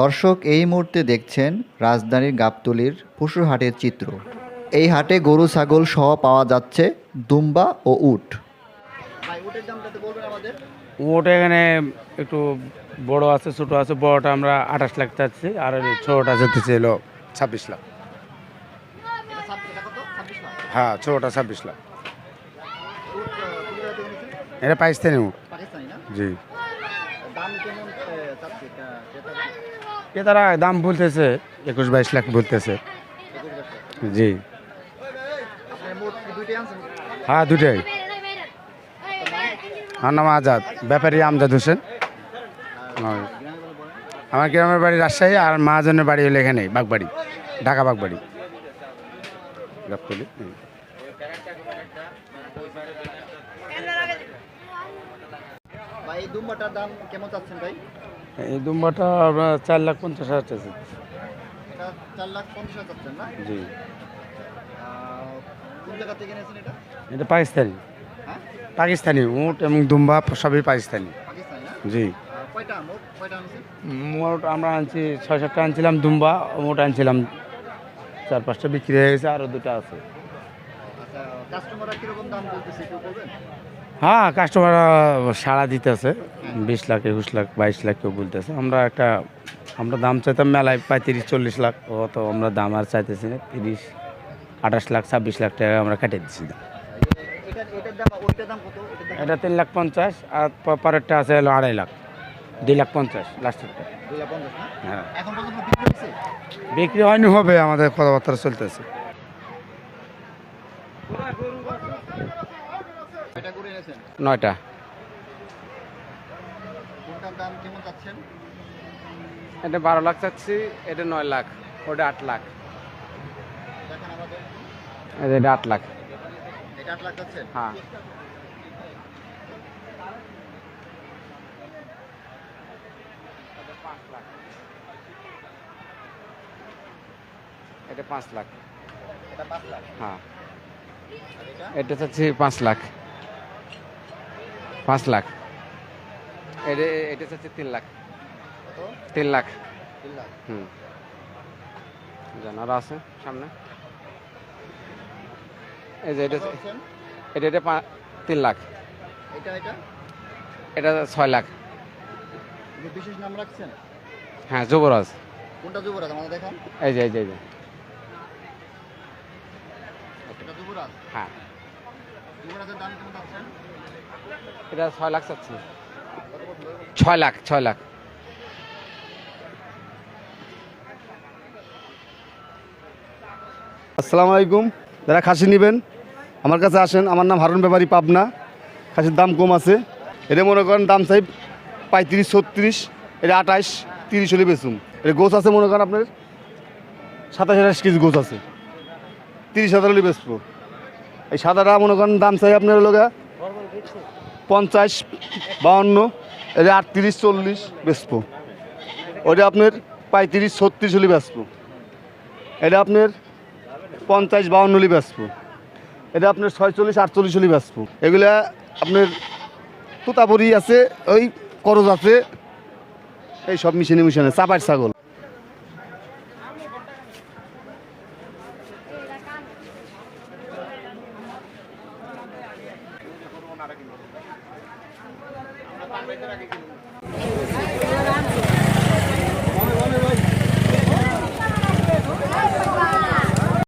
দর্শক এই মুহূর্তে দেখছেন রাজধানীর গাবতলির পশুর হাটের চিত্র। এই হাটে গরু ছাগল সহ পাওয়া যাচ্ছে দুম্বা ও উট। ওটা এখানে একটু বড় আছে ছোট আছে বড়টা আমরা আঠাশ লাখ চাচ্ছি আর ছোটটা যেতেছে এলো ছাব্বিশ লাখ। হ্যাঁ ছোটটা ছাব্বিশ লাখ। এটা পাকিস্তানি উট। জি। তারা দাম বলতেছে একুশ বাইশ লাখ বলতেছে। জি। হ্যাঁ দুটাই আমার নাম আজাদ ব্যাপারী আমজাদ হোসেন। আমার- আমার গ্রামের বাড়ি রাজশাহী আর মহাজনের বাড়ি হলো এখানে বাগবাড়ি ঢাকা বাগবাড়ি। গাবতলী। ভাই এই দুম্বাটার দাম কেমন চাচ্ছেন ভাই? এই দুম্বাটা আমরা চার লাখ পঞ্চাশ হাজার চাইছি এটা চার লাখ পঞ্চাশ হাজার চাচ্ছেন না? জি। কোন জায়গা থেকে এনেছেন এটা? এটা পাকিস্তানি। হ্যাঁ? পাকিস্তানি উট এবং দুম্বা সবই পাকিস্তানি। জি। মোট? আমরা আনছি ছয় সাতটা আনছিলাম দুম্বা মোট আনছিলাম। চার পাঁচটা বিক্রি হয়ে গেছে আরও দুটো আছে। আচ্ছা কাস্টমাররা কীরকম দাম বলতেছে একটু বলবেন? হ্যাঁ কাস্টমার সাড়া দিতেছে। বিশ লাখ একুশ লাখ বাইশ লাখ কেউ বলতেছে। আমরা একটা আমরা দাম চাইতাম মেলায় পঁয়ত্রিশ চল্লিশ লাখ অত আমরা দাম আর চাইতেছি না। তিরিশ আঠাশ লাখ ছাব্বিশ লাখ টাকা আমরা কেটে দিচ্ছি দাম। এটা তিন লাখ পঞ্চাশ আর পরেরটা আছে হলো আড়াই লাখ। দুই লাখ পঞ্চাশ লাস্টেরটা হ্যাঁ। বিক্রি হয়নি হবে আমাদের কথাবার্তা চলতেছে। নয়টা। এটা বারো লাখ চাচ্ছি এটা নয় লাখ ওটা আট লাখ। এটা আট লাখ। হ্যাঁ। এটা পাঁচ লাখ। হ্যাঁ। এটা চাচ্ছি পাঁচ লাখ। পাঁচ লাখ। এটা এটা চাচ্ছি তিন লাখ। তিন লাখ। হুম। জানারা আছে সামনে। এই যে এটা এটা এটা পা- তিন লাখ। এটা এটা? এটা ছয় লাখ। বিশেষ নাম রাখছেন? হ্যাঁ যুবরাজ। কোনটা যুবরাজ? আমাদের দেখান। এই যে এই যে এই যে। এটা যুবরাজ? হ্যাঁ। যুবরাজের দাম কেমন চাচ্ছেন এটা ছয় লাখ চাচ্ছি ছয় লাখ ছয় লাখ। আসসালামু আলাইকুম। যারা খাসি নেবেন, আমার কাছে আসেন। আমার নাম হারুন ব্যাপারী পাবনা। খাসির দাম কম আছে। এটা মনে করেন দাম চাই পঁয়ত্রিশ, ছত্রিশ, এটা আঠাইশ তিরিশ হলে বেচুম এটা গোছ আছে মনে করেন আপনার? সাতাশ, আঠাশ কেজি গোছ আছে। তিরিশ হাজার হলে বেচবো। এই সাদাটা মনে করেন দাম চাই আপনার লোকা পঞ্চাশ, বাউন্ন এটা আটত্রিশ, চল্লিশ বেচবো। ওটা আপনার পঁয়ত্রিশ, ছত্রিশ হলে বেচবো। এটা আপনার পঞ্চাশ, বাউন্ন হলে বেচবো। এটা আপনার ছয়চল্লিশ, আটচল্লিশ হলে বেচবো। এগুলা আপনার তুতাপুরি আছে, ওই করজ আছে। এই সব মিশিয়ে মিশানে চাপার ছাগল। আমরা তার আগে কিনবো